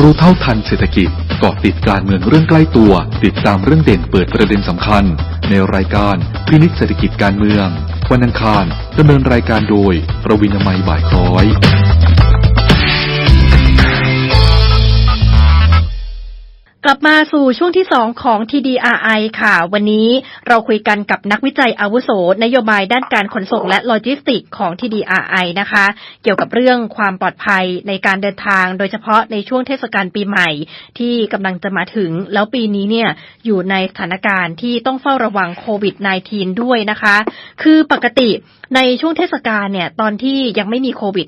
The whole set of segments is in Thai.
รู้เท่าทันเศรษฐกิจเกาะติดการเมืองเรื่องใกล้ตัว ติดตามเรื่องเด่นเปิดประเด็นสำคัญ ในรายการพินิจเศรษฐกิจการเมือง วันอังคารดำเนินรายการโดย ประวินามัยบ่ายคล้อย กลับมาสู่ช่วงที่ 2 ของ TDRI ค่ะ วันนี้เราคุยกันกับนักวิจัยอาวุโส นโยบายด้านการขนส่งและโลจิสติกของ TDRI นะคะ เกี่ยวกับเรื่องความปลอดภัยในการเดินทาง โดยเฉพาะในช่วงเทศกาลปีใหม่ ที่กำลังจะมาถึง แล้วปีนี้เนี่ยอยู่ในสถานการณ์ที่ต้องเฝ้าระวังโควิด -19 ด้วยนะคะ คือปกติ ในช่วงเทศกาลเนี่ย ตอนที่ยังไม่มีโควิด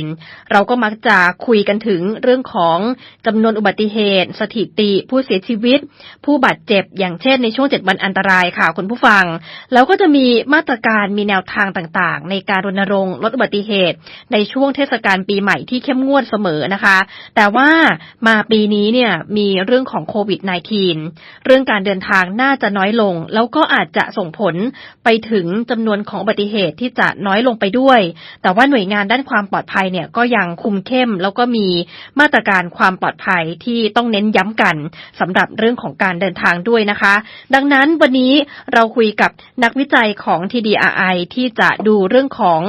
-19 เราก็มักจะคุยกันถึงเรื่องของจำนวนอุบัติเหตุ สถิติ ผู้เสียชีวิต ผู้บาดเจ็บ อย่างเช่นในช่วง7วันอันตรายค่ะคุณผู้ฟัง แล้วก็จะมีมาตรการมีแนวทางต่างๆ ในการรณรงค์ลดอุบัติเหตุ ในช่วงเทศกาลปีใหม่ที่เข้มงวดเสมอนะคะ แต่ว่ามาปีนี้เนี่ยมีเรื่องของโควิด -19 เรื่องการเดินทางน่าจะน้อยลง แล้วก็อาจจะส่งผลไปถึงจำนวนของอุบัติเหตุที่จะน้อยลงไปด้วย แต่ว่าหน่วยงานด้านความปลอดภัยเนี่ยก็ยังคุมเข้ม แล้วก็มีมาตรการความปลอดภัยที่ต้องเน้นย้ำกันสำหรับเรื่องของการเดินทางด้วยนะคะ ดังนั้นวันนี้เราคุยกับนักวิจัยของ TDRI ที่จะดูเรื่องของ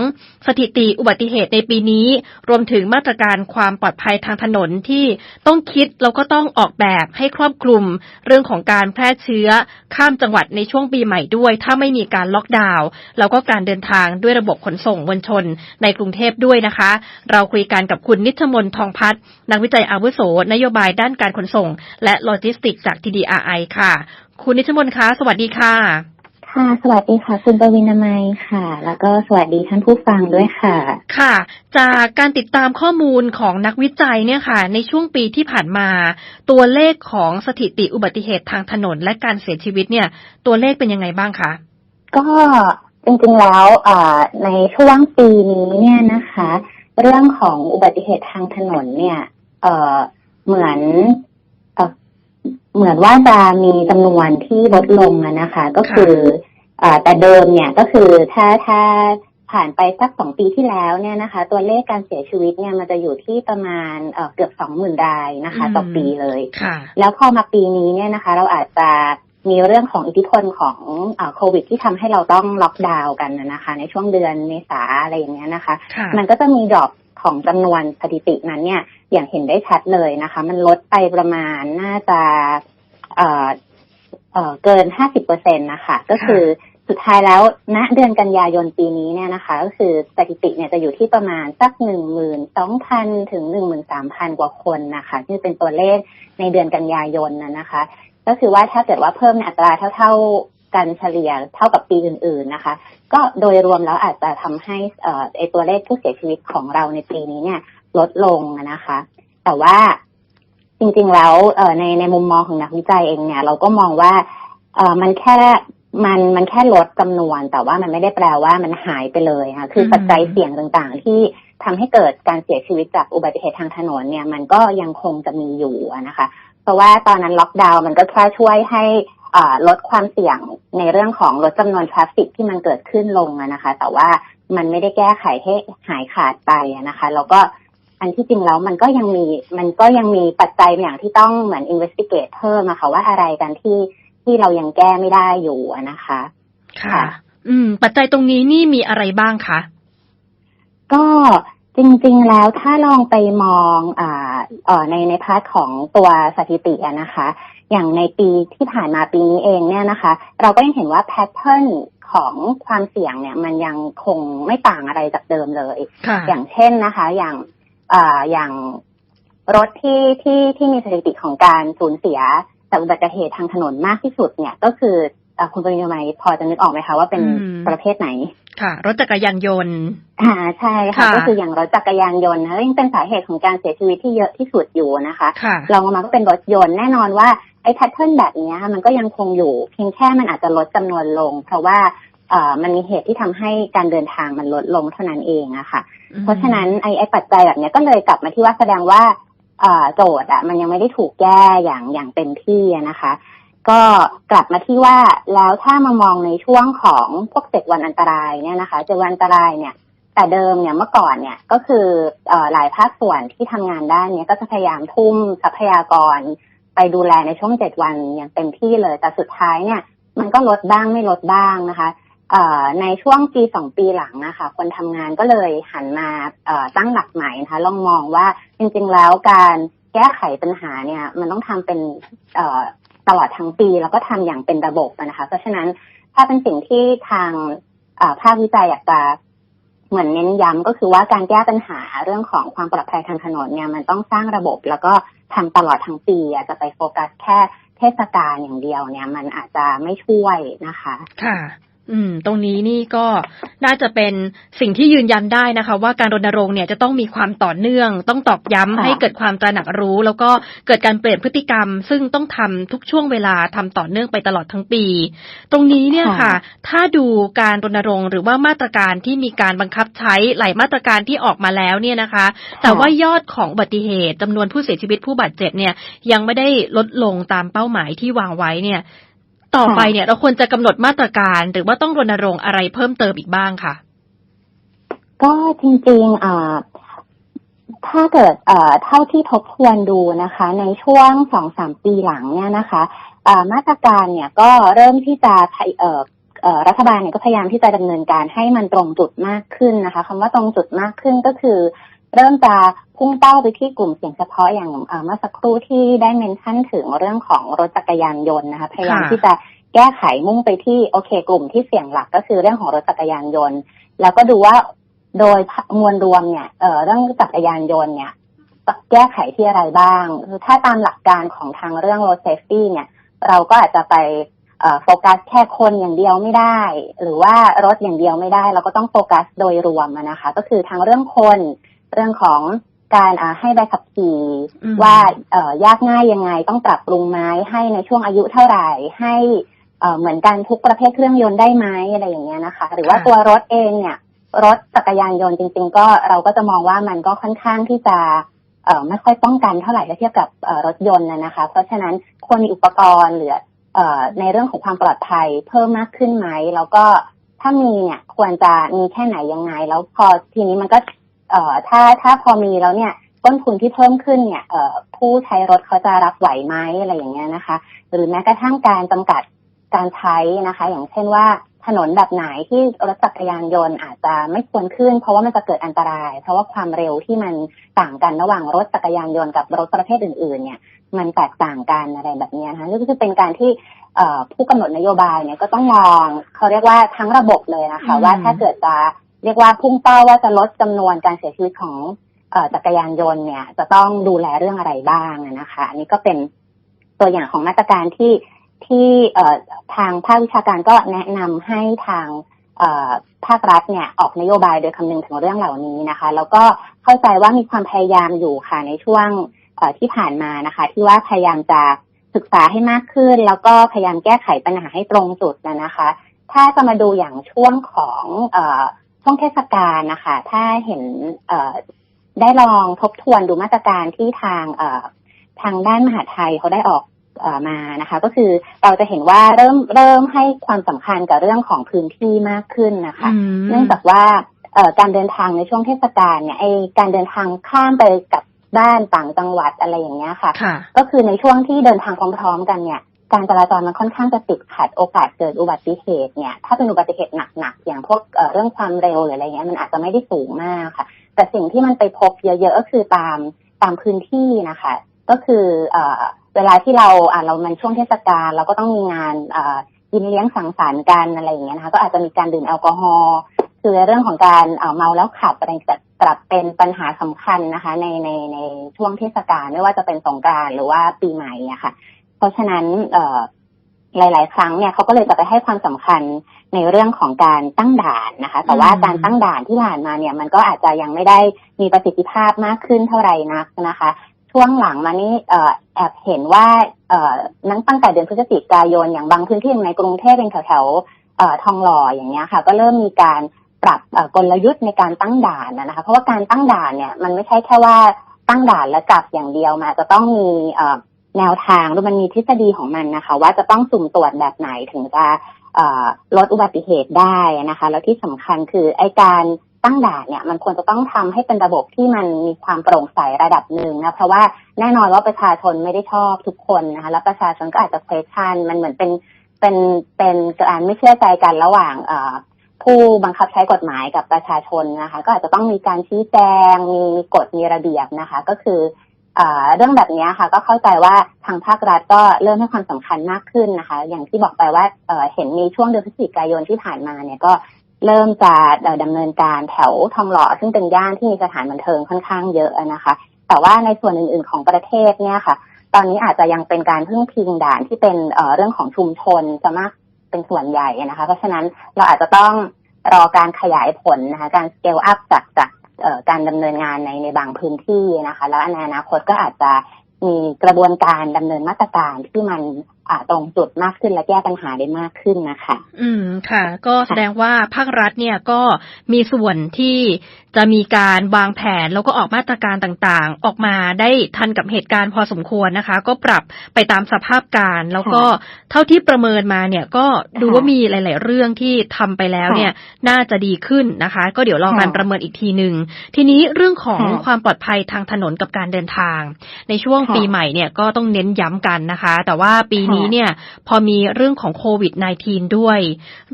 สถิติอุบัติเหตุในปีนี้ รวมถึงมาตรการความปลอดภัยทางถนนที่ต้องคิดแล้วก็ต้องออกแบบให้ครอบคลุม เรื่องของการแพร่เชื้อข้ามจังหวัดในช่วงปีใหม่ด้วย ถ้าไม่มีการล็อกดาวน์แล้วก็การเดินทางด้วยระบบขนส่งมวลชนในกรุงเทพด้วยนะคะ เราคุยกันกับคุณนิชมนทองพัฒน์นักวิจัยอาวุโส นโยบายด้านการขนส่ง และโลจิสติกจาก TDRI ค่ะ คุณนิชมนคะ สวัสดีค่ะ ค่ะ สวัสดีค่ะ คุณปวินามัยค่ะ แล้วก็สวัสดีท่านผู้ฟังด้วยค่ะ ค่ะ จากการติดตามข้อมูลของนักวิจัยเนี่ยค่ะ ในช่วงปีที่ผ่านมา ตัวเลขของสถิติอุบัติเหตุทางถนนและการเสียชีวิตเนี่ย ตัวเลขเป็นยังไงบ้างคะก็ จริงๆแล้วอ่าในช่วงปีนี้เนี่ยนะคะ เรื่องของอุบัติเหตุทางถนนเนี่ยเอ่อเหมือนเอ่อเหมือนว่าจะมีจำนวนที่ลดลงอะนะคะ ก็คืออ่าแต่เดิมเนี่ยก็คือถ้าถ้าผ่านไปสักสองปีที่แล้วเนี่ยนะคะ ตัวเลขการเสียชีวิตเนี่ยมันจะอยู่ที่ประมาณเอ่อเกือบสองหมื่นรายนะคะ ต่อปีเลยค่ะแล้วพอมาปีนี้เนี่ยนะคะ เราอาจจะ มีเรื่องของอิทธิพลของเออโควิด ที่ทำให้เราต้องล็อกดาวน์กันนะนะคะ ในช่วงเดือนเมษาอะไรอย่างเงี้ยนะคะค่ะมันก็จะมีดรอปของจำนวนสถิตินั้นเนี่ยอย่างเห็นได้ชัดเลยนะคะ มันลดไปประมาณน่าจะเอ่อเอ่อเกินห้าสิบเปอร์เซ็นตนะคะ ก็คือสุดท้ายแล้วณเดือนกันยายนปีนี้เนี่ยนะคะ ก็คือสถิติเนี่ยจะอยู่ที่ประมาณสักหนึ่งหมื่นสองพันถึงหนึ่งหมื่นสามพันกว่าคนนะคะที่เป็นตัวเลขในเดือนกันยายนนะนะคะ ก็คือว่าถ้าเกิดว่าเพิ่มในอัตราเท่าๆกันเฉลี่ยเท่ากับปีอื่น ๆนะคะ ก็โดยรวมแล้วอาจจะทำให้เอ่อไอตัวเลขผู้เสียชีวิตของเราในปีนี้เนี่ย ลดลงอะนะคะ แต่ว่าจริงๆแล้วเอ่อในในมุมมองของนักวิจัยเองเนี่ย เราก็มองว่าเอ่อมันแค่มันมันแค่ลดจำนวน แต่ว่ามันไม่ได้แปลว่ามันหายไปเลยค่ะคืออืมปัจจัยเสี่ยงต่างๆ ที่ทำให้เกิดการเสียชีวิตจากอุบัติเหตุทางถนนเนี่ย มันก็ยังคงจะมีอยู่อะนะคะ เพราะว่าตอนนั้นล็อกดาวน์มันก็แค่ช่วยให้อ่าลดความเสี่ยงในเรื่องของลดจำนวนทราฟฟิกที่มันเกิดขึ้นลงอะนะคะ แต่ว่ามันไม่ได้แก้ไขให้หายขาดไปอะนะคะ แล้วก็อันที่จริงแล้วมันก็ยังมีมันก็ยังมีปัจจัยบางอย่างที่ต้องเหมือน investigate เพิ่มอะค่ะว่าอะไรกันที่ที่เรายังแก้ไม่ได้อยู่อะนะคะค่ะค่ะ อืม ปัจจัยตรงนี้นี่มีอะไรบ้างคะก็จริงๆแล้วถ้าลองไปมองอ่าเอ่อ ในในพาร์ทของตัวสถิติอะนะคะ อย่างในปีที่ผ่านมาปีนี้เองเนี่ยนะคะ เราก็ยังเห็นว่าแพทเทิร์นของความเสี่ยงเนี่ยมันยังคงไม่ต่างอะไรจากเดิมเลยค่ะอย่างเช่นนะคะ อย่างอ่าอย่างรถที่ที่ที่มีสถิติของการสูญเสียจากอุบัติเหตุทางถนนมากที่สุดเนี่ย ก็คืออ่าคุณปริญญาไมพอจะนึกออกไหมคะว่าเป็นอืมประเภทไหน ค่ะ รถจักรยานยนต์อ่าใช่ค่ะค่ะก็คืออย่างรถจักรยานยนต์นะยังเป็นสาเหตุของการเสียชีวิตที่เยอะที่สุดอยู่นะคะค่ะลองลงมาก็เป็นรถยนต์แน่นอนว่าไอ้แพทเทิร์นแบบเนี้ยมันก็ยังคงอยู่เพียงแค่มันอาจจะลดจำนวนลง เพราะว่าเอ่อมันมีเหตุที่ทำให้การเดินทางมันลดลงเท่านั้นเองอะค่ะ เพราะฉะนั้นไอ้ไอ้ปัจจัยแบบเนี้ยก็เลยกลับมาที่ว่าแสดงว่าเอ่อโจทย์อะมันยังไม่ได้ถูกแก้อย่างอย่างเต็มที่อะนะคะ ก็กลับมาที่ว่าแล้วถ้ามามองในช่วงของพวกเจ็ดวันอันตรายเนี่ยนะคะเจ็ดวันอันตรายเนี่ย แต่เดิมเนี่ยเมื่อก่อนเนี่ยก็คืออหลายภาคส่วนที่ทำงานด้านเนี้ยก็จะพยายามทุ่มทรัพยากร ไปดูแลในช่วงเจ็ดวันอย่างเต็มที่เลย แต่สุดท้ายเนี่ยมันก็ลดบ้างไม่ลดบ้างนะคะในช่วงปีสองปีหลังนะคะคนทำงานก็เลยหันมาตั้งหลักใหม่นะคะลองมองว่าจริงๆแล้วการแก้ไขปัญหาเนี่ยมันต้องทำเป็น ตลอดทั้งปี แล้วก็ทำอย่างเป็นระบบนะคะ เพราะฉะนั้นถ้าเป็นสิ่งที่ทางภาควิจัยอยากจะเหมือนเน้นย้ำก็คือว่าการแก้ปัญหาเรื่องของความปลอดภัยทางถนนเนี่ยมันต้องสร้างระบบ แล้วก็ทำตลอดทั้งปีอาจจะไปโฟกัสแค่เทศกาลอย่างเดียวเนี่ย มันอาจจะไม่ช่วยนะคะ ค่ะ อืม ตรงนี้นี่ก็น่าจะเป็นสิ่งที่ยืนยันได้นะคะ ว่าการรณรงค์เนี่ยจะต้องมีความต่อเนื่อง ต้องตอกย้ำค่ะให้เกิดความตระหนักรู้ แล้วก็เกิดการเปลี่ยนพฤติกรรม ซึ่งต้องทำทุกช่วงเวลาทำต่อเนื่องไปตลอดทั้งปี ตรงนี้เนี่ยค่ะ ถ้าดูการรณรงค์หรือว่ามาตรการที่มีการบังคับใช้หลายมาตรการที่ออกมาแล้วเนี่ยนะคะ แต่ว่ายอดของอุบัติเหตุจำนวนผู้เสียชีวิตผู้บาดเจ็บเนี่ยยังไม่ได้ลดลงตามเป้าหมายที่วางไว้เนี่ย ต่อไปเนี่ย เราควรจะกำหนดมาตรการ หรือว่าต้องรณรงค์อะไรเพิ่มเติมอีกบ้างค่ะ ก็จริงๆอ่าถ้าเกิดเอ่อเท่าที่ทบทวนดูนะคะ ในช่วงสองสามปีหลังเนี่ยนะคะอ่มาตรการเนี่ยก็เริ่มที่จะเอ่อเอ่อรัฐบาลเนี่ยก็พยายามที่จะดำเนินการให้มันตรงจุดมากขึ้นนะคะคำว่าตรงจุดมากขึ้นก็คือ เริ่มจะพุ่งเป้าไปที่กลุ่มเสี่ยงเฉพาะอย่างเอ่อเมื่อสักครู่ที่ได้เมนชั่นถึงเรื่องของรถจักรยานยนต์นะคะพยายามค่ะที่จะแก้ไขมุ่งไปที่โอเค กลุ่มที่เสี่ยงหลักก็คือเรื่องของรถจักรยานยนต์ แล้วก็ดูว่าโดยมวลรวมเนี่ยเอ่อเรื่องจักรยานยนต์เนี่ยแก้ไขที่อะไรบ้างคือถ้าตามหลักการของทางเรื่อง road safety เนี่ย เราก็อาจจะไปเอ่อโฟกัสแค่คนอย่างเดียวไม่ได้ หรือว่ารถอย่างเดียวไม่ได้ เราก็ต้องโฟกัสโดยรวมอะนะคะ ก็คือทางเรื่องคน เรื่องของการอ่าให้ใบขับขี่อืมว่าเอ่อยากง่ายยังไงต้องปรับปรุงไหมให้ในช่วงอายุเท่าไหร่ให้เอ่อเหมือนกันทุกประเภทเครื่องยนต์ได้ไหมอะไรอย่างเงี้ยนะคะ หรือว่าค่ะตัวรถเองเนี่ย รถจักรยานยนต์จริง ๆ ก็เราก็จะมองว่ามันก็ค่อนข้างที่จะเอ่อไม่ค่อยป้องกันเท่าไหร่ถ้าเทียบกับเอ่อรถยนต์นะนะคะ เพราะฉะนั้นควรมีอุปกรณ์หรือเอ่อในเรื่องของความปลอดภัยเพิ่มมากขึ้นไหมแล้วก็ถ้ามีเนี่ยควรจะมีแค่ไหนยังไง แล้วพอทีนี้มันก็ เอ่อถ้าถ้าพอมีแล้วเนี่ยต้นทุนที่เพิ่มขึ้นเนี่ยเอ่อผู้ใช้รถเขาจะรับไหวไหมอะไรอย่างเงี้ยนะคะ หรือแม้กระทั่งการจำกัดการใช้นะคะ อย่างเช่นว่าถนนแบบไหนที่รถจักรยานยนต์อาจจะไม่ควรขึ้น เพราะว่ามันจะเกิดอันตราย เพราะว่าความเร็วที่มันต่างกันระหว่างรถจักรยานยนต์กับรถประเภทอื่น ๆ เนี่ยมันแตกต่างกันอะไรแบบเนี้ยนะคะนี่ก็คือเป็นการที่เอ่อผู้กำหนดนโยบายเนี่ยก็ต้องมองเขาเรียกว่าทั้งระบบเลยนะคะอืมว่าถ้าเกิดจะ เรียกว่าพุ่งเป้าว่าจะลดจำนวนการเสียชีวิตของจักรยานยนต์เนี่ย จะต้องดูแลเรื่องอะไรบ้างนะคะอันนี้ก็เป็นตัวอย่างของมาตรการที่ที่ทางภาควิชาการก็แนะนำให้ทางภาครัฐเนี่ยออกนโยบายโดยคำนึงถึงเรื่องเหล่านี้นะคะ แล้วก็เข้าใจว่ามีความพยายามอยู่ค่ะในช่วงที่ผ่านมานะคะ ที่ว่าพยายามจะศึกษาให้มากขึ้น แล้วก็พยายามแก้ไขปัญหาให้ตรงจุดนะคะ ถ้าจะมาดูอย่างช่วงของ ช่วงเทศกาลนะคะ ถ้าเห็นเอ่อได้ลองทบทวนดูมาตรการที่ทางเอ่อทางด้านมหาดไทยเขาได้ออกเอ่อมานะคะ ก็คือเราจะเห็นว่าเริ่มเริ่มให้ความสำคัญกับเรื่องของพื้นที่มากขึ้นนะคะอืมเนื่องจากว่าเอ่อการเดินทางในช่วงเทศกาลเนี่ยไอการเดินทางข้ามไปกับบ้านต่างจังหวัดอะไรอย่างเงี้ยค่ะค่ะก็คือในช่วงที่เดินทางพร้อมๆกันเนี่ย การจราจรมันค่อนข้างจะติดขัดโอกาสเกิดอุบัติเหตุเนี่ย ถ้าเป็นอุบัติเหตุหนักๆอย่างพวกเเรื่องความเร็วหรืออะไรเงี้ยมันอาจจะไม่ได้สูงมากค่ะ แต่สิ่งที่มันไปพบเยอะๆก็คือตามตามพื้นที่นะคะ ก็คือเอเวลาที่เราอ่าเรามันช่วงเทศกาลเราก็ต้องมีงานกินเลี้ยงสังสรรค์กันอะไรอย่างเงี้ยนะคะ ก็อาจจะมีการดื่มแอลกอฮอล์คือเรื่องของการเมาแล้วขับอะไรจะกลับเป็นปัญหาสำคัญนะคะ ในในในช่วงเทศกาลไม่ว่าจะเป็นสงกรานต์หรือว่าปีใหม่อะค่ะ เพราะฉะนั้นเอ่อหลาย ๆ ครั้งเนี่ยเขาก็เลยจะไปให้ความสำคัญในเรื่องของการตั้งด่านนะคะ แต่ว่าอืมการตั้งด่านที่ผ่านมาเนี่ย มันก็อาจจะยังไม่ได้มีประสิทธิภาพมากขึ้นเท่าไหร่นักนะคะ ช่วงหลังมานี้เอ่อแอบเห็นว่าเอ่อนั้นตั้งแต่เดือนพฤศจิกายนอย่างบางพื้นที่อย่างในกรุงเทพเป็นแถวๆเอ่อทองหล่ออย่างเงี้ยค่ะ ก็เริ่มมีการปรับเอ่อกลยุทธ์ในการตั้งด่านนะคะ เพราะว่าการตั้งด่านเนี่ยมันไม่ใช่แค่ว่าตั้งด่านแล้วจับอย่างเดียวมันอาจจะต้องมีเอ่อ แนวทางหรือมันมีทฤษฎีของมันนะคะ ว่าจะต้องสุ่มตรวจแบบไหนถึงจะลดอุบัติเหตุได้นะคะ แล้วที่สำคัญคือไอการตั้งด่านเนี่ยมันควรจะต้องทำให้เป็นระบบที่มันมีความโปร่งใสระดับหนึ่งนะเพราะว่าแน่นอนว่าประชาชนไม่ได้ชอบทุกคนนะคะแล้วประชาชนก็อาจจะ question มันเหมือนเป็นเป็นเป็นการไม่เชื่อใจกันระหว่างผู้บังคับใช้กฎหมายกับประชาชนนะคะ ก็อาจจะต้องมีการชี้แจงมีมีกฎมีระเบียบนะคะ ก็คือ เรื่องแบบนี้ค่ะก็เข้าใจว่าทางภาครัฐก็เริ่มให้ความสำคัญมากขึ้นนะคะ อย่างที่บอกไปว่าเห็นมีช่วงเดือนพฤศจิกายนที่ผ่านมาเนี่ยก็เริ่มจะเอ่อดำเนินการแถวทองหล่อซึ่งเป็นย่านที่มีสถานบันเทิงค่อนข้างเยอะนะคะ แต่ว่าในส่วนอื่น ๆ ของประเทศเนี่ยค่ะ ตอนนี้อาจจะยังเป็นการพึ่งพิงด่านที่เป็นเรื่องของชุมชนจะมากเป็นส่วนใหญ่นะคะ เพราะฉะนั้นเราอาจจะต้องรอการขยายผลนะคะ การ scale up จากจาก การดำเนินงานในในบางพื้นที่นะคะ แล้วในอนาคตก็อาจจะมีกระบวนการดำเนินมาตรการที่มันตรงจุดมากขึ้นและแก้ปัญหาได้มากขึ้นนะคะ อืมค่ะ ก็แสดงว่าภาครัฐเนี่ยก็มีส่วนที่ จะมีการวางแผนแล้วก็ออกมาตรการต่างๆ ออกมาได้ทันกับเหตุการณ์พอสมควรนะคะ ก็ปรับไปตามสภาพการณ์แล้วก็เท่าที่ประเมินมาเนี่ยก็ดูค่ะว่ามีหลาย ๆ เรื่องที่ทำไปแล้วเนี่ยน่าจะดีขึ้นนะคะ ก็เดี๋ยวรอการค่ะประเมินอีกทีหนึ่งทีนี้เรื่องของค่ะความปลอดภัยทางถนนกับการเดินทาง ในช่วงค่ะปีใหม่เนี่ยก็ต้องเน้นย้ำกันนะคะ แต่ว่าปีนี้ค่ะเนี่ยพอมีเรื่องของโควิด -19 ด้วย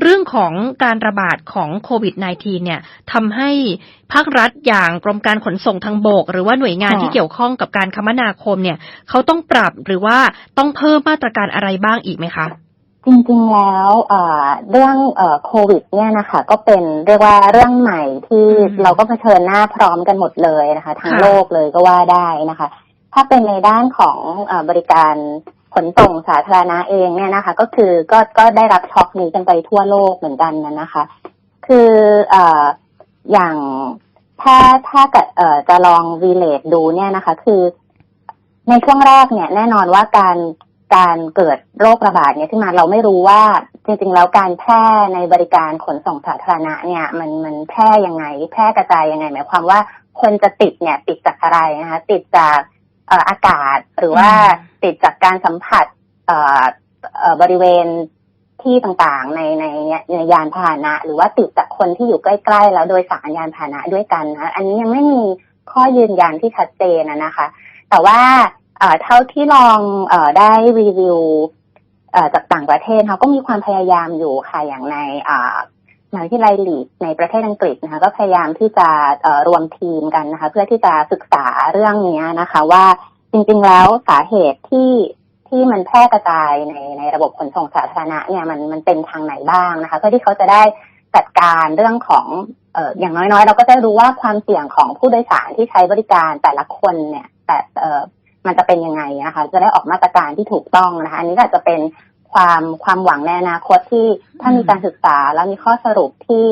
เรื่องของการระบาดของโควิด -19 เนี่ยทำให้ภาครัฐอย่างกรมการขนส่งทางบก หรือว่าหน่วยงานค่ะที่เกี่ยวข้องกับการคมนาคมเนี่ยเขาต้องปรับหรือว่าต้องเพิ่มมาตรการอะไรบ้างอีกไหมคะจริงๆแล้วเอ่อเรื่องเอ่อโควิดเนี่ยนะคะก็เป็นเรียกว่าเรื่องใหม่ที่อืมเราก็เผชิญหน้าพร้อมกันหมดเลยนะคะ ทั้งค่ะโลกเลยก็ว่าได้นะคะ ถ้าเป็นในด้านของเอบริการขนส่งสาธารณะเองเนี่ยนะคะ ก็คือก็ก็ได้รับช็อคนี้กันไปทั่วโลกเหมือนกันนะนะคะ คือเอ่ ออย่างถ้าถ้าเกิดเอ่อจะลองรีเลทดูเนี่ยนะคะ คือ ในช่วงแรกเนี่ย แน่นอนว่าการการเกิดโรคระบาดเนี่ยขึ้นมาเราไม่รู้ว่า จริงๆแล้วการแพร่ในบริการขนส่งสาธารณะเนี่ย มันมันแพร่ยังไง แพร่กระจายยังไงหมายความว่าคนจะติดเนี่ยติดจากอะไรนะคะ ติดจากเอ่ออากาศหรือว่าอืมติดจากการสัมผัสเอ่อเอ่อบริเวณ ที่ต่างๆในในในยานพาหนะ หรือว่าติดจากคนที่อยู่ใกล้ ๆ แล้วโดยสารยานพาหนะด้วยกันนะอันนี้ยังไม่มีข้อยืนยันที่ชัดเจนนะคะ แต่ว่าเอ่อเท่าที่ลองเออได้รีวิวเอ่อจากต่างประเทศเขาก็มีความพยายามอยู่ค่ะอย่างในอ่ามหาวิทยาลัยลีดในประเทศอังกฤษนะคะ ก็พยายามที่จะเอ่อรวมทีมกันนะคะ เพื่อที่จะศึกษาเรื่องนี้นะคะ ว่าจริงๆแล้วสาเหตุที่ ที่มันแพร่กระจายในในระบบขนส่งสาธารณะเนี่ยมันมันเป็นทางไหนบ้างนะคะเพื่อที่เขาจะได้จัดการเรื่องของเอ่ออย่างน้อยๆ เราก็จะรู้ว่าความเสี่ยงของผู้โดยสารที่ใช้บริการแต่ละคนเนี่ยแต่เอ่อมันจะเป็นยังไงนะคะ จะได้ออกมาตรการที่ถูกต้องนะคะ อันนี้ก็จจะเป็นความความหวังในอนาคตที่ถ้ามีการศึกษาแล้วมีข้อสรุปที่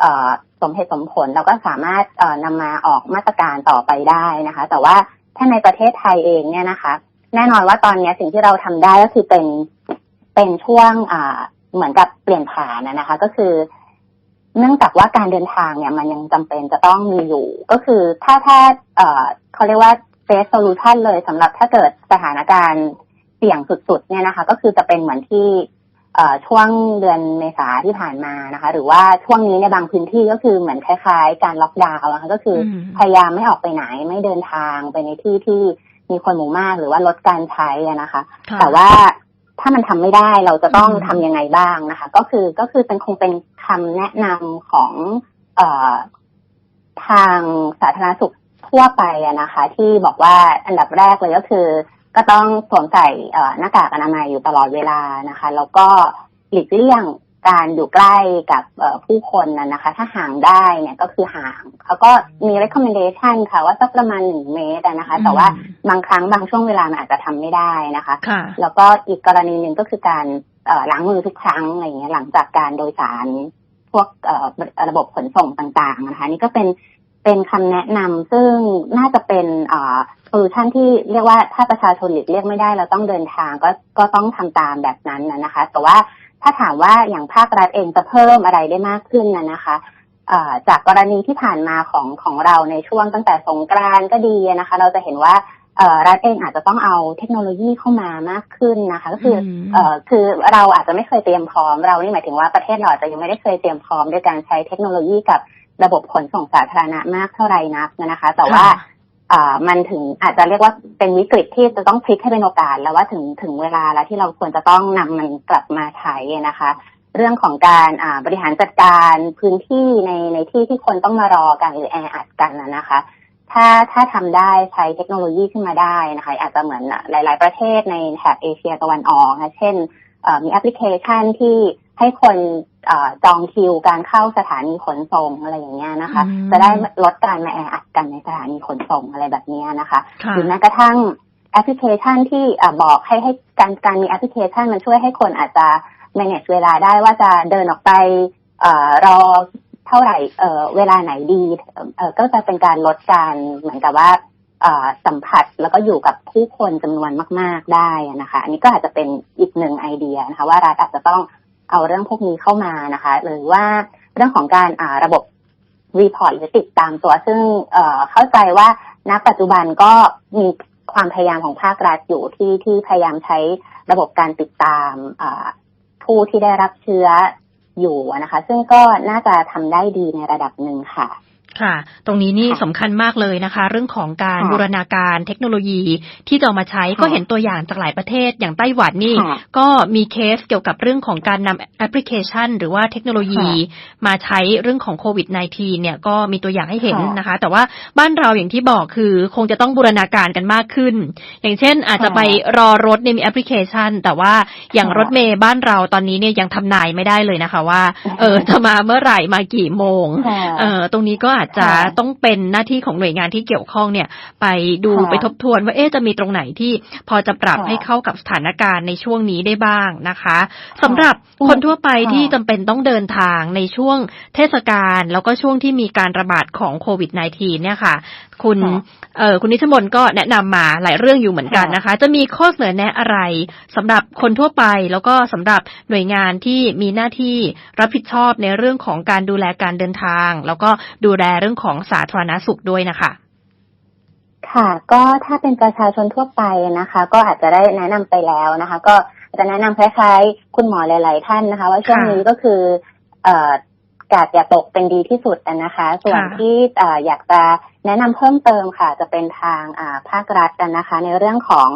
เอ่อสมเหตุสมผลเราก็สามารถเอ่อนำมาออกมาตรการต่อไปได้นะคะ แต่ว่าถ้าในประเทศไทยเองเนี่ยนะคะ แน่นอนว่าตอนนี้สิ่งที่เราทำได้ก็คือเป็นเป็นช่วงอ่าเหมือนกับเปลี่ยนผ่านนะนะคะ ก็คือ เนื่องจากว่าการเดินทางเนี่ย มันยังจำเป็นจะต้องมีอยู่ ก็คือถ้าถ้าเอ่อเขาเรียกว่าเซฟโซลูชันเลยสำหรับถ้าเกิดสถานการณ์เสี่ยงสุดๆเนี่ยนะคะ ก็คือจะเป็นเหมือนที่เอ่อช่วงเดือนเมษาที่ผ่านมานะคะ หรือว่าช่วงนี้ในบางพื้นที่ก็คือเหมือนคล้าย ๆ การล็อกดาวน์นะคะก็คืออมพยายามไม่ออกไปไหนไม่เดินทางไปในที่ที่ มีคนหมู่มากหรือว่าลดการใช้อะนะคะค่ะแต่ว่าถ้ามันทำไม่ได้เราจะต้องอืมทำยังไงบ้างนะคะ ก็คือก็คือเป็นคงเป็นคำแนะนำของเอ่อทางสาธารณสุขทั่วไปอะนะคะ ที่บอกว่าอันดับแรกเลยก็คือ ก็ต้องสวมใส่เอ่อหน้ากากอนามัยอยู่ตลอดเวลานะคะ แล้วก็หลีกเลี่ยง การอยู่ใกล้กับเอ่อผู้คนนะนะคะ ถ้าห่างได้เนี่ยก็คือห่างเขาก็มี recommendation ค่ะว่าสักประมาณหนึ่งเมตรอะนะคะ แต่ว่าอืมบางครั้งบางช่วงเวลามันอาจจะทำไม่ได้นะคะค่ะแล้วก็อีกกรณีหนึ่งก็คือการเอ่อล้างมือทุกครั้งอะไรอย่างเงี้ยหลังจากการโดยสารพวกเอ่อระบบขนส่งต่าง ๆ นะคะ นี่ก็เป็นเป็นคำแนะนำซึ่งน่าจะเป็นเอ่อโซลูชันที่เรียกว่าถ้าประชาชนหลีกเลี่ยงไม่ได้เราต้องเดินทางก็ก็ต้องทำตามแบบนั้นนะนะคะ แต่ว่า ถ้าถามว่าอย่างภาครัฐเองจะเพิ่มอะไรได้มากขึ้นนะนะคะเอ่อจากกรณีที่ผ่านมาของของเราในช่วงตั้งแต่สงกรานต์ก็ดีนะคะ เราจะเห็นว่าเอ่อรัฐเองอาจจะต้องเอาเทคโนโลยีเข้ามามากขึ้นนะคะ ก็คืออมเอ่อคือเราอาจจะไม่เคยเตรียมพร้อมเรานี่หมายถึงว่าประเทศเราอาจจะยังไม่ได้เคยเตรียมพร้อมด้วยการใช้เทคโนโลยีกับระบบขนส่งสาธารณะมากเท่าไหร่นักนะคะ แต่ว่าค่ะอ่า มันถึงอาจจะเรียกว่าเป็นวิกฤตที่จะต้องพลิกให้เป็นโอกาส แล้วว่าถึงถึงเวลาแล้วที่เราควรจะต้องนำมันกลับมาใช้นะคะ เรื่องของการบริหารจัดการพื้นที่ในในที่ที่คนต้องมารอกันหรือแออัดกันนะคะถ้าถ้าทำได้ใช้เทคโนโลยีขึ้นมาได้นะคะอาจจะเหมือนหลาย ๆ ประเทศในแถบเอเชียตะวันออกนะเช่นมีแอปพลิเคชันที่ให้คน จองคิวการเข้าสถานีขนส่งอะไรอย่างเงี้ยนะคะอืมจะได้ลดการมาแออัดกันในสถานีขนส่งอะไรแบบเนี้ยนะคะค่ะหรือแม้กระทั่งแอปพลิเคชันที่อะบอกให้ให้การการมีแอปพลิเคชันมันช่วยให้คนอาจจะ manage เวลาได้ว่าจะเดินออกไปเอ่อรอเท่าไหร่เอ่อเวลาไหนดีเอ่อก็จะเป็นการลดการเหมือนกับว่าเอ่อสัมผัสแล้วก็อยู่กับผู้คนจำนวนมาก ๆได้นะคะ อันนี้ก็อาจจะเป็นอีกหนึ่งไอเดียนะคะ ว่ารัฐอาจจะต้อง เอาเรื่องพวกนี้เข้ามานะคะ หรือว่าเรื่องของการอ่าระบบรีพอร์ตหรือติดตามตัว ซึ่งเอ่อเข้าใจว่าณปัจจุบันก็มีความพยายามของภาครัฐอยู่ที่ที่พยายามใช้ระบบการติดตามผู้ที่ได้รับเชื้ออยู่นะคะ ซึ่งก็น่าจะทำได้ดีในระดับหนึ่งค่ะ ค่ะ ตรงนี้นี่ค่ะสำคัญมากเลยนะคะ เรื่องของการค่ะบูรณาการเทคโนโลยีที่จะเอามาใช้ค่ะก็เห็นตัวอย่างจากหลายประเทศอย่างไต้หวันนี่ค่ะก็มีเคสเกี่ยวกับเรื่องของการนำแอปพลิเคชัน หรือว่าเทคโนโลยีมาใช้เรื่องของโควิด -19 เนี่ยก็มีตัวอย่างให้เห็นค่ะนะคะ แต่ว่าบ้านเราอย่างที่บอกคือคงจะต้องบูรณาการกันมากขึ้น อย่างเช่น อาจจะค่ะไปรอรถเนี่ยมีแอปพลิเคชัน แต่ว่าอย่างค่ะรถเมย์บ้านเราตอนนี้เนี่ยยังทำนายไม่ได้เลยนะคะว่า เออจะมาเมื่อไหร่มากี่โมงค่ะเอ่อตรงนี้ก็อาจจะค่ะต้องเป็นหน้าที่ของหน่วยงานที่เกี่ยวข้องเนี่ย ไปดูค่ะไปทบทวนว่าเอ๊ะจะมีตรงไหนที่พอจะปรับค่ะให้เข้ากับสถานการณ์ในช่วงนี้ได้บ้างนะคะสำหรับคนทั่วไปค่ะที่จำเป็นต้องเดินทางในช่วงเทศกาลแล้วก็ช่วงที่มีการระบาดของโควิด -19 เนี่ยค่ะ คุณค่ะ เอ่อคุณนิชมนก็แนะนำมาหลายเรื่องอยู่เหมือนกันค่ะนะคะ จะมีข้อเสนอแนะอะไรสำหรับคนทั่วไปแล้วก็สำหรับหน่วยงานที่มีหน้าที่รับผิดชอบในเรื่องของการดูแลการเดินทาง แล้วก็ดูแลเรื่องของสาธารณสุขด้วยนะคะค่ะ ก็ถ้าเป็นประชาชนทั่วไปนะคะ ก็อาจจะได้แนะนำไปแล้วนะคะ ก็จะแนะนำคล้ายๆ คุณหมอหลาย ๆ ท่านนะคะ ว่าช่วงค่ะนี้ก็คือ เอ่อ กาดอย่าตกเป็นดีที่สุดนะคะ ส่วนค่ะที่เอ่ออยากจะแนะนำเพิ่มเติมค่ะ จะเป็นทางอ่าภาครัฐกันนะคะ ในเรื่องของ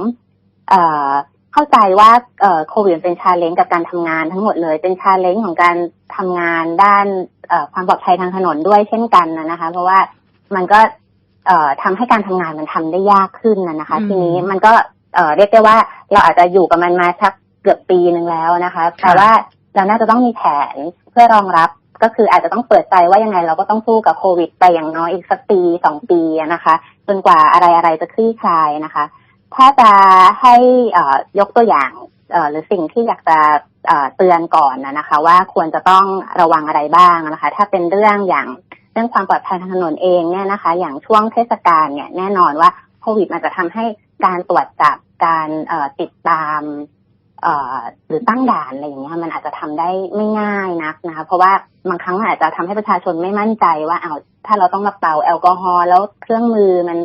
เอ่อเข้าใจว่าเอ่อโควิดเป็นชาเลนจ์กับการทำงานทั้งหมดเลย เป็นชาเลนจ์ของการทำงานด้านเอ่อความปลอดภัยทางถนนด้วยเช่นกันนะคะ เพราะว่ามันก็เอ่อทำให้การทำงานมันทำได้ยากขึ้นนะนะคะอืมทีนี้มันก็เอ่อเรียกได้ว่าเราอาจจะอยู่กับมันมาสักเกือบปีหนึ่งแล้วนะคะแต่ว่าเราน่าจะต้องมีแผนเพื่อรองรับ ก็คืออาจจะต้องเปิดใจว่ายังไงเราก็ต้องสู้กับโควิด ไปอย่างน้อยอีกสักปีสองปีนะคะ จนกว่าอะไรอะไรจะคลี่คลายนะคะ ถ้าจะให้ยกตัวอย่างหรือสิ่งที่อยากจะเตือนก่อนนะคะว่าควรจะต้องระวังอะไรบ้างนะคะ ถ้าเป็นเรื่องอย่างเรื่องความปลอดภัยทางถนนเองเนี่ยนะคะ อย่างช่วงเทศกาลเนี่ยแน่นอนว่าโควิดมันจะทำให้การตรวจจับการติดตาม หรือตั้งด่านอะไรอย่างเงี้ยมันอาจจะทำได้ไม่ง่ายนักนะคะ เพราะว่าบางครั้งมันอาจจะทำให้ประชาชนไม่มั่นใจว่าเอาถ้าเราต้องมาเป่าแอลกอฮอล์แล้วเครื่องมือมัน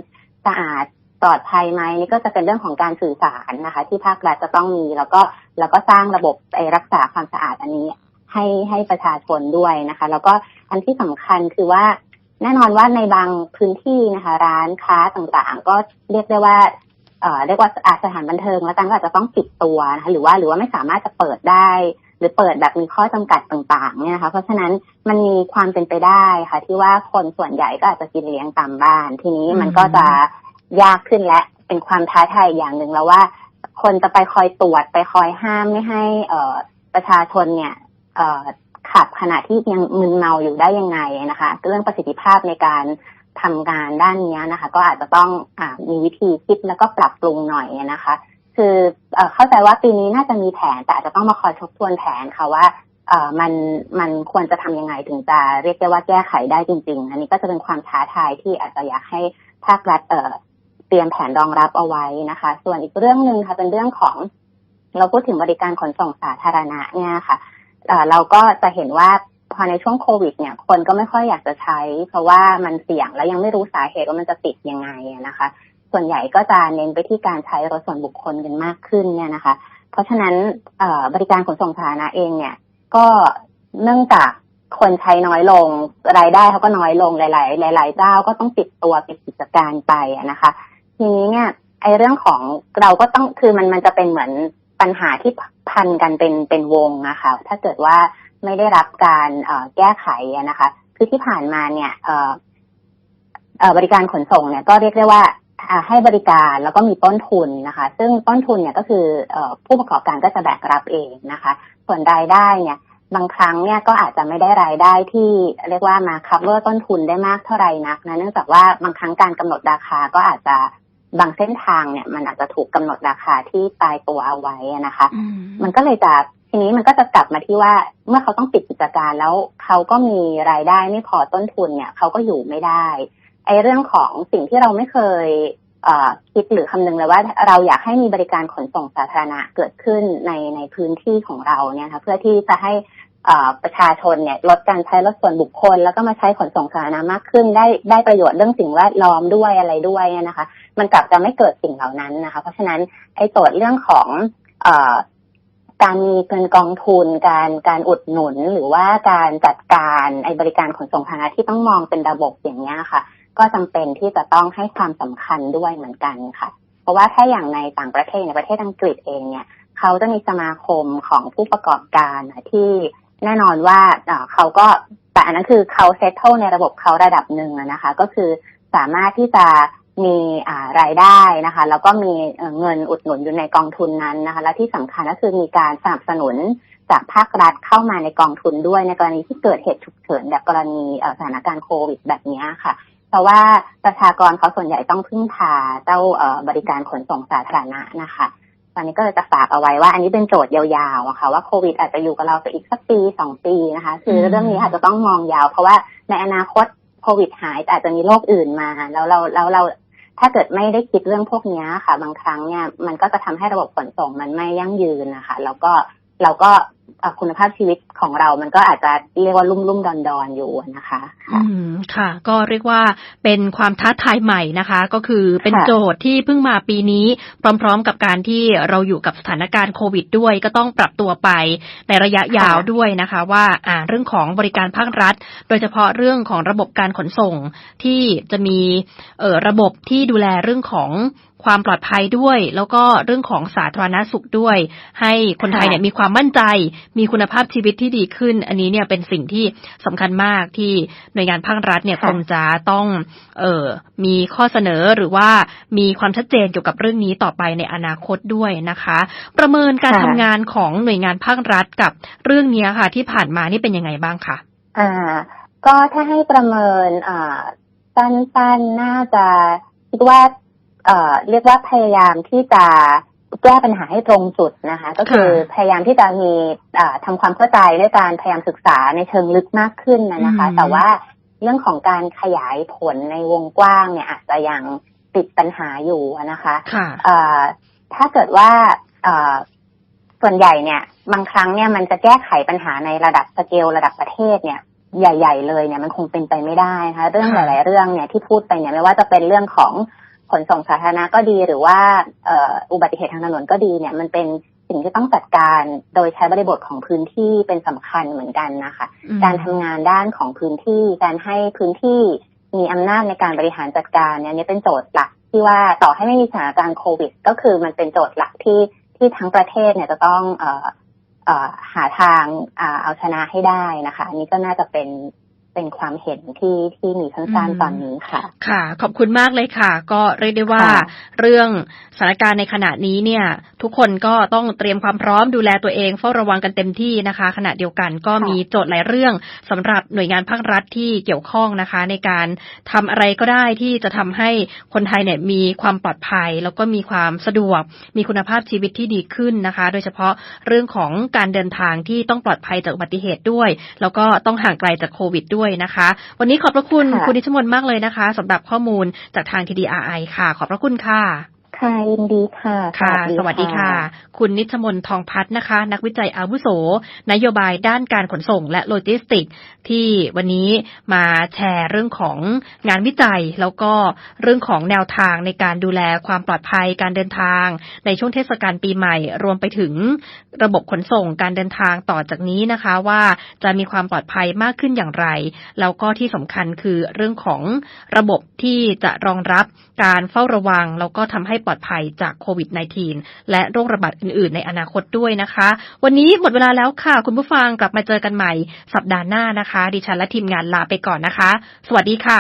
สะอาดปลอดภัยไหมนี่ก็จะเป็นเรื่องของการสื่อสารนะคะ ที่ภาครัฐจะต้องมีแล้วก็แล้วก็สร้างระบบไอรักษาความสะอาดอันนี้ให้ให้ประชาชนด้วยนะคะ แล้วก็อันที่สำคัญคือว่าแน่นอนว่าในบางพื้นที่นะคะ ร้านค้าต่างๆ ก็เรียกได้ว่า เรียกว่าสถานบันเทิงแล้วกันก็อาจจะต้องปิดตัวนะคะหรือว่าหรือว่าไม่สามารถจะเปิดได้ หรือเปิดแบบมีข้อจำกัดต่างๆเนี่ยนะคะเพราะฉะนั้นมันมีความเป็นไปได้ค่ะ ที่ว่าคนส่วนใหญ่ก็อาจจะกินเลี้ยงตามบ้าน ทีนี้มันก็จะยากขึ้นและเป็นความท้าทายอย่างหนึ่งแล้วว่า คนจะไปคอยตรวจไปคอยห้ามไม่ให้เอประชาชนเนี่ยเอขับขณะที่ยังมึนเมาอยู่ได้ยังไงนะคะ เรื่องประสิทธิภาพในการ ทำงานด้านนี้นะคะ ก็อาจจะต้องอมีวิธีคิดแล้วก็ปรับปรุงหน่อยนะคะ คือเอ่อเข้าใจว่าปีนี้น่าจะมีแผน แต่อาจจะต้องมาคอยทบทวนแผนค่ะว่าเออมันมันควรจะทำยังไงถึงจะเรียกได้ว่าแก้ไขได้จริง ๆ อันนี้ก็จะเป็นความท้าทายที่อาจจะอยากให้ภาครัฐเอ่อเตรียมแผนรองรับเอาไว้นะคะ ส่วนอีกเรื่องหนึ่งค่ะเป็นเรื่องของ เราพูดถึงบริการขนส่งสาธารณะเนี่ยค่ะเออเราก็จะเห็นว่า พอในช่วงโควิด เนี่ย คนก็ไม่ค่อยอยากจะใช้ เพราะว่ามันเสี่ยงและยังไม่รู้สาเหตุว่ามันจะติดยังไงนะคะ ส่วนใหญ่ก็จะเน้นไปที่การใช้รถส่วนบุคคลกันมากขึ้นเนี่ยนะคะ เพราะฉะนั้นบริการขนส่งสาธารณะเองเนี่ย ก็เนื่องจากคนใช้น้อยลง รายได้เขาก็น้อยลงหลาย ๆ หลาย ๆ เจ้าก็ต้องปิดตัวปิดกิจการไปนะคะ ทีนี้เนี่ยไอ้เรื่องของเราก็ต้องคือมันมันจะเป็นเหมือนปัญหาที่พันกันเป็นเป็นวงนะคะถ้าเกิดว่า ไม่ได้รับการเอ่อแก้ไขอะนะคะ คือที่ผ่านมาเนี่ยเอ่อเอ่อบริการขนส่งเนี่ยก็เรียกได้ว่าอ่าให้บริการแล้วก็มีต้นทุนนะคะ ซึ่งต้นทุนเนี่ยก็คือเอ่อผู้ประกอบการก็จะแบกรับเองนะคะ ส่วนรายได้เนี่ยบางครั้งเนี่ยก็อาจจะไม่ได้รายได้ที่เรียกว่ามา cover ต้นทุนได้มากเท่าไหร่นักนะเนื่องจากว่าบางครั้งการกำหนดราคาก็อาจจะบางเส้นทางเนี่ยมันอาจจะถูกกำหนดราคาที่ตายตัวเอาไว้อะนะคะอืมมันก็เลยจะ ทีนี้มันก็จะกลับมาที่ว่าเมื่อเขาต้องปิดกิจการแล้วเขาก็มีรายได้ไม่พอต้นทุนเนี่ยเขาก็อยู่ไม่ได้ไอ้เรื่องของสิ่งที่เราไม่เคยเคิดหรือคำนึงเลยว่าเราอยากให้มีบริการขนส่งสาธารณะเกิดขึ้นในในพื้นที่ของเราเนี่ยค่ะเพื่อที่จะให้ประชาชนเนี่ยลดการใช้รถส่วนบุคคล แล้วก็มาใช้ขนส่งสาธารณะมากขึ้น ได้ได้ประโยชน์เรื่องสิ่งแวดล้อมด้วยอะไรด้วยนะคะ มันกลับจะไม่เกิดสิ่งเหล่านั้นนะคะ เพราะฉะนั้นไอ้โจทย์เรื่องของ การมีเงินกองทุน การการอุดหนุนหรือว่าการจัดการไอบริการขนส่งสาธารณะที่ต้องมองเป็นระบบอย่างนี้ค่ะ ก็จำเป็นที่จะต้องให้ความสำคัญด้วยเหมือนกันค่ะ เพราะว่าถ้าอย่างในต่างประเทศในประเทศอังกฤษเองเนี่ยเขาจะมีสมาคมของผู้ประกอบการที่แน่นอนว่าเออเขาก็แต่อันนั้นคือเขาเซตเทิลในระบบเขาระดับหนึ่งนะคะ ก็คือสามารถที่จะ มีรายได้นะคะ แล้วก็มีเเงินอุดหนุนอยู่ในกองทุนนั้นนะคะ และที่สำคัญก็คือมีการสนับสนุนจากภาครัฐเข้ามาในกองทุนด้วยในกรณีที่เกิดเหตุฉุกเฉินแบบกรณีสถานการณ์โควิดแบบนี้ค่ะ เพราะว่าประชากรเขาส่วนใหญ่ต้องพึ่งพาเจ้าบริการขนส่งสาธารณะนะคะตอนนี้ก็เลยจะฝากเอาไว้ว่า อันนี้เป็นโจทย์ยาวๆอะค่ะว่าโควิดอาจจะอยู่กับเราไปอีกสักปีสองปีนะคะ คือเรื่องนี้อาจจะต้องมองยาว เพราะว่าในอนาคต โควิดหายแต่อาจจะมีโรคอื่นมาแล้วเราแล้วเราถ้าเกิดไม่ได้คิดเรื่องพวกนี้ค่ะ บางครั้งเนี่ยมันก็จะทำให้ระบบขนส่งมันไม่ยั่งยืนนะคะ แล้วก็เราก็ คุณภาพชีวิตของเรา มันก็อาจจะเรียกว่าลุ่มลุ่มๆดอนดอนๆอยู่นะคะอืมค่ะ ก็เรียกว่าเป็นความท้าทายใหม่นะคะ ก็คือเป็นค่ะโจทย์ที่เพิ่งมาปีนี้ พร้อม ๆ กับการที่เราอยู่กับสถานการณ์โควิด ด้วย ก็ต้องปรับตัวไปในระยะยาวด้วยนะคะ ว่าอ่าเรื่องของบริการภาครัฐ โดยเฉพาะเรื่องของระบบการขนส่งที่จะมีเอ่อระบบที่ดูแลเรื่องของ ความปลอดภัยด้วย แล้วก็เรื่องของสาธารณสุขด้วย ให้คนไทยเนี่ยมีความมั่นใจ มีคุณภาพชีวิตที่ดีขึ้น อันนี้เนี่ยเป็นสิ่งที่สำคัญมากที่หน่วยงานภาครัฐเนี่ยค่ะคงจะต้องเอ่อมีข้อเสนอหรือว่ามีความชัดเจนเกี่ยวกับเรื่องนี้ต่อไปในอนาคตด้วยนะคะ ประเมินการค่ะทำงานของหน่วยงานภาครัฐกับเรื่องเนี้ยค่ะ ที่ผ่านมานี่เป็นยังไงบ้างคะอ่า ก็ถ้าให้ประเมินอ่าสั้นๆน่าจะคิดว่า เอ่อเรียกว่าพยายามที่จะแก้ปัญหาให้ตรงจุดนะคะ ก็คือพยายามที่จะมีอ่าทำความเข้าใจด้วยการพยายามศึกษาในเชิงลึกมากขึ้นนะนะคะอืมแต่ว่าเรื่องของการขยายผลในวงกว้างเนี่ยอาจจะยังติดปัญหาอยู่นะคะค่ะเอ่อถ้าเกิดว่าเอ่อส่วนใหญ่เนี่ย บางครั้งเนี่ยมันจะแก้ไขปัญหาในระดับสเกลระดับประเทศเนี่ยใหญ่ ๆ เลยเนี่ยมันคงเป็นไปไม่ได้นะคะเรื่องหค่ะลาย ๆ เรื่องเนี่ยที่พูดไปเนี่ยไม่ว่าจะเป็นเรื่องของ ขนส่งสาธารณะก็ดีหรือว่าเอ่ออุบัติเหตุทางถนนก็ดีเนี่ยมันเป็นสิ่งที่ต้องจัดการโดยใช้บริบทของพื้นที่เป็นสำคัญเหมือนกันนะคะอืมการทำงานด้านของพื้นที่การให้พื้นที่มีอำนาจในการบริหารจัดการเนี่ยอันนี่เป็นโจทย์หลักที่ว่าต่อให้ไม่มีสถานการณ์โควิด ก็คือมันเป็นโจทย์หลักที่ที่ทั้งประเทศเนี่ยจะต้องเอ่อเอ่อหาทางอ่าเอาชนะให้ได้นะคะอันนี้ก็น่าจะเป็น เป็นความเห็นที่ที่มีสั้นอืมๆตอนนี้ค่ะ ค่ะ ขอบคุณมากเลยค่ะ ก็เรียกได้ว่าค่ะเรื่องสถานการณ์ในขณะนี้เนี่ย ทุกคนก็ต้องเตรียมความพร้อมดูแลตัวเองเฝ้าระวังกันเต็มที่นะคะ ขณะเดียวกันก็ค่ะมีโจทย์หลายเรื่องสำหรับหน่วยงานภาครัฐที่เกี่ยวข้องนะคะ ในการทำอะไรก็ได้ที่จะทำให้คนไทยเนี่ยมีความปลอดภัย แล้วก็มีความสะดวก มีคุณภาพชีวิตที่ดีขึ้นนะคะ โดยเฉพาะเรื่องของการเดินทางที่ต้องปลอดภัยจากอุบัติเหตุด้วย แล้วก็ต้องห่างไกลจากโควิดด้วยนะคะ วันนี้ขอบพระคุณค่ะคุณนิชมนมากเลยนะคะสำหรับข้อมูลจากทาง TDRI ค่ะ ขอบพระคุณค่ะ ค่ะยินดีค่ะ ค่ะ สวัสดีค่ะ คุณนิชมนทองพัฒน์นะคะ นักวิจัยอาวุโส นโยบายด้านการขนส่งและโลจิสติกส์ที่วันนี้มาแชร์เรื่องของงานวิจัย แล้วก็เรื่องของแนวทางในการดูแลความปลอดภัยการเดินทาง ในช่วงเทศกาลปีใหม่ รวมไปถึงระบบขนส่งการเดินทางต่อจากนี้นะคะ ว่าจะมีความปลอดภัยมากขึ้นอย่างไร แล้วก็ที่สำคัญคือเรื่องของระบบที่จะรองรับการเฝ้าระวัง แล้วก็ทำให้ปลอดภัยจากโควิด -19 และโรคระบาดอื่น ๆ ในอนาคตด้วยนะคะ วันนี้หมดเวลาแล้วค่ะ คุณผู้ฟังกลับมาเจอกันใหม่สัปดาห์หน้านะคะ ดิฉันและทีมงานลาไปก่อนนะคะ สวัสดีค่ะ